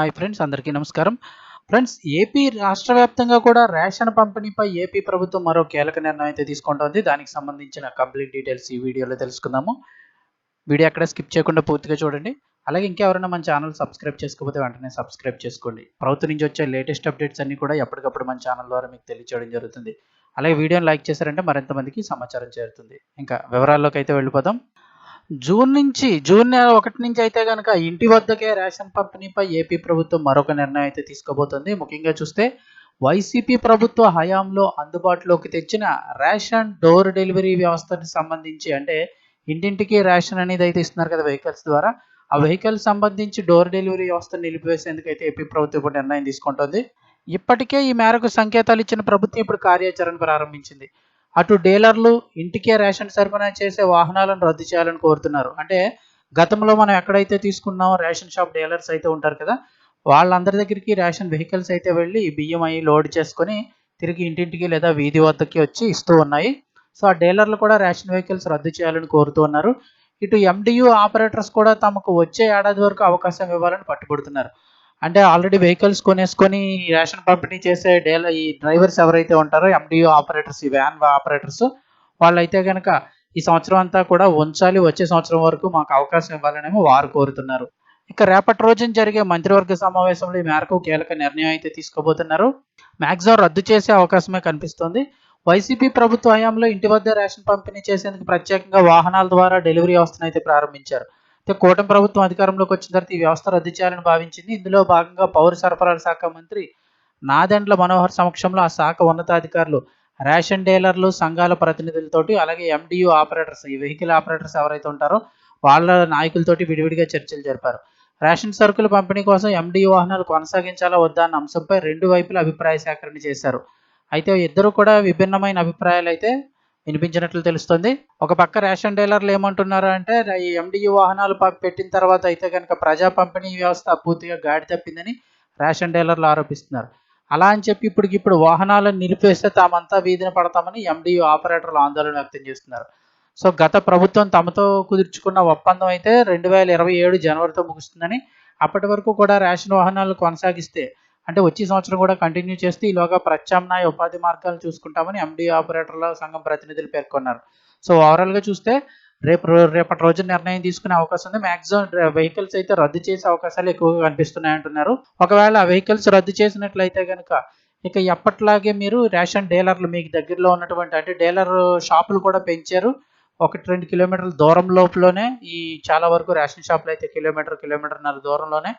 Hi friends అందరికీ నమస్కారం. Friends AP రాష్ట్ర వ్యాప్తంగా కూడా రేషన్ పంపిణీపై ఏపీ ప్రభుత్వం మరో కీలక నిర్ణయం అయితే తీసుకుంటోంది. దానికి సంబంధించిన కంప్లీట్ డీటెయిల్స్ ఈ వీడియోలో తెలుసుకుందాము. వీడియో అక్కడ స్కిప్ చేయకుండా పూర్తిగా చూడండి. అలాగే ఇంకెవరైనా మన ఛానల్ సబ్స్క్రైబ్ చేసుకోకపోతే వెంటనే సబ్స్క్రైబ్ చేసుకోండి. ప్రభుత్వం నుంచి వచ్చే లేటెస్ట్ అప్డేట్స్ అన్ని కూడా ఎప్పటికప్పుడు మన ఛానల్ ద్వారా మీకు తెలియచేయడం జరుగుతుంది. అలాగే వీడియోని లైక్ చేశారంటే మరింత మందికి సమాచారం చేరుతుంది. ఇంకా వివరాల్లోకి అయితే వెళ్ళిపోదాం. జూన్ నుంచి జూన్ నెల ఒకటి నుంచి అయితే కనుక ఇంటి వద్దకే రేషన్ పంపిణీపై ఏపీ ప్రభుత్వం మరొక నిర్ణయం అయితే తీసుకోబోతుంది. ముఖ్యంగా చూస్తే వైసీపీ ప్రభుత్వ హయాంలో అందుబాటులోకి తెచ్చిన రేషన్ డోర్ డెలివరీ వ్యవస్థకి సంబంధించి అంటే ఇంటింటికి రేషన్ అనేది అయితే ఇస్తున్నారు కదా వెహికల్స్ ద్వారా ఆ వెహికల్ సంబంధించి డోర్ డెలివరీ వ్యవస్థను నిలిపివేసేందుకు అయితే ఏపీ ప్రభుత్వం ఇప్పుడు నిర్ణయం తీసుకుంటుంది. ఇప్పటికే ఈ మేరకు సంకేతాలు ఇచ్చిన ప్రభుత్వం ఇప్పుడు కార్యాచరణ ప్రారంభించింది. అటు డీలర్లు ఇంటికే రేషన్ సరఫరా చేసే వాహనాలను రద్దు చేయాలని కోరుతున్నారు. అంటే గతంలో మనం ఎక్కడైతే తీసుకున్నామో రేషన్ షాప్ డీలర్స్ అయితే ఉంటారు కదా వాళ్ళందరి దగ్గరికి రేషన్ వెహికల్స్ అయితే వెళ్ళి బియ్యం అవి లోడ్ చేసుకొని తిరిగి ఇంటింటికి లేదా వీధి వద్దకి వచ్చి ఇస్తూ ఉన్నాయి. సో ఆ డీలర్లు కూడా రేషన్ వెహికల్స్ రద్దు చేయాలని కోరుతూ ఉన్నారు. ఇటు ఎండియు ఆపరేటర్స్ కూడా తమకు వచ్చే ఏడాది వరకు అవకాశం ఇవ్వాలని పట్టుబడుతున్నారు. అంటే ఆల్రెడీ వెహికల్స్ కొనేసుకొని రేషన్ పంపిణీ చేసే డేల ఈ డ్రైవర్స్ ఎవరైతే ఉంటారో ఎండియు ఆపరేటర్స్ ఈ వ్యాన్ ఆపరేటర్స్ వాళ్ళైతే కనుక ఈ సంవత్సరం అంతా కూడా ఉంచాలి వచ్చే సంవత్సరం వరకు మాకు అవకాశం ఇవ్వాలనేమో వారు కోరుతున్నారు. ఇక రేపటి రోజున జరిగే మంత్రివర్గ సమావేశంలో ఈ మేరకు కీలక నిర్ణయం అయితే తీసుకోబోతున్నారు. మ్యాక్సిమం రద్దు చేసే అవకాశమే కనిపిస్తోంది. వైసీపీ ప్రభుత్వ హయాంలో ఇంటి వద్ద రేషన్ పంపిణీ చేసేందుకు ప్రత్యేకంగా వాహనాల ద్వారా డెలివరీ వ్యవస్థను అయితే ప్రారంభించారు. కూటమి ప్రభుత్వం అధికారంలోకి వచ్చిన తర్వాత ఈ వ్యవస్థ రద్దు చేయాలని భావించింది. ఇందులో భాగంగా పౌర సరఫరాల శాఖ మంత్రి నాదెండ్ల మనోహర్ సమక్షంలో ఆ శాఖ ఉన్నతాధికారులు రేషన్ డీలర్లు సంఘాల ప్రతినిధులతోటి అలాగే ఎండియూ ఆపరేటర్స్ ఈ వెహికల్ ఆపరేటర్స్ ఎవరైతే ఉంటారో వాళ్ళ నాయకులతోటి విడివిడిగా చర్చలు జరిపారు. రేషన్ సరుకుల పంపిణీ కోసం ఎండియు వాహనాలు కొనసాగించాలా వద్దా అన్న అంశంపై రెండు వైపుల అభిప్రాయ సేకరణ చేశారు. అయితే ఇద్దరు కూడా విభిన్నమైన అభిప్రాయాలు అయితే వినిపించినట్లు తెలుస్తుంది. ఒక పక్క రేషన్ డీలర్లు ఏమంటున్నారు అంటే ఈ ఎండియు వాహనాలు పెట్టిన తర్వాత అయితే కనుక ప్రజా పంపిణీ వ్యవస్థ పూర్తిగా గాడి తప్పిందని రేషన్ డీలర్లు ఆరోపిస్తున్నారు. అలా అని చెప్పి ఇప్పటికి ఇప్పుడు వాహనాలను నిలిపేస్తే తామంతా వీధిన పడతామని ఎండియు ఆపరేటర్లు ఆందోళన వ్యక్తం చేస్తున్నారు. సో గత ప్రభుత్వం తమతో కుదుర్చుకున్న ఒప్పందం అయితే రెండు వేల ఇరవై ఏడు జనవరితో ముగుస్తుందని అప్పటి వరకు కూడా రేషన్ వాహనాలు కొనసాగిస్తే అంటే వచ్చే సంవత్సరం కూడా కంటిన్యూ చేస్తే ఈలోగా ప్రత్యామ్నాయ ఉపాధి మార్గాలు చూసుకుంటామని ఎండి ఆపరేటర్ల సంఘం ప్రతినిధులు పేర్కొన్నారు. సో ఓవరాల్గా చూస్తే రేపు రేపటి రోజు నిర్ణయం తీసుకునే అవకాశం ఉంది. మాక్సిమం వెహికల్స్ అయితే రద్దు చేసే అవకాశాలు ఎక్కువగా కనిపిస్తున్నాయి అంటున్నారు. ఒకవేళ ఆ వెహికల్స్ రద్దు చేసినట్లయితే కనుక ఇక ఎప్పట్లాగే మీరు రేషన్ డీలర్లు మీకు దగ్గరలో ఉన్నటువంటి అంటే డీలర్ షాపులు కూడా పెంచారు. ఒకటి రెండు కిలోమీటర్ల దూరం లోపలనే ఈ చాలా వరకు రేషన్ షాపులు అయితే కిలోమీటర్ కిలోమీటర్న్నర దూరంలోనే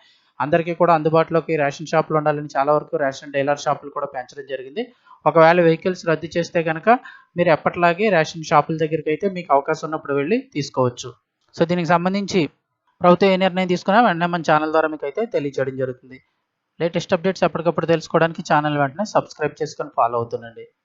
అందరికీ కూడా అందుబాటులోకి రేషన్ షాపులు ఉండాలని చాలా వరకు రేషన్ డీలర్ షాపులు కూడా పెంచడం జరిగింది. ఒకవేళ వెహికల్స్ రద్దు చేస్తే కనుక మీరు ఎప్పటిలాగే రేషన్ షాపుల దగ్గరికి అయితే మీకు అవకాశం ఉన్నప్పుడు వెళ్ళి తీసుకోవచ్చు. సో దీనికి సంబంధించి ప్రభుత్వం ఏ నిర్ణయం తీసుకున్నా వెంటనే మన ఛానల్ ద్వారా మీకు అయితే తెలియజేయడం జరుగుతుంది. లేటెస్ట్ అప్డేట్స్ ఎప్పటికప్పుడు తెలుసుకోవడానికి ఛానల్ వెంటనే సబ్స్క్రైబ్ చేసుకొని ఫాలో అవుతుండండి.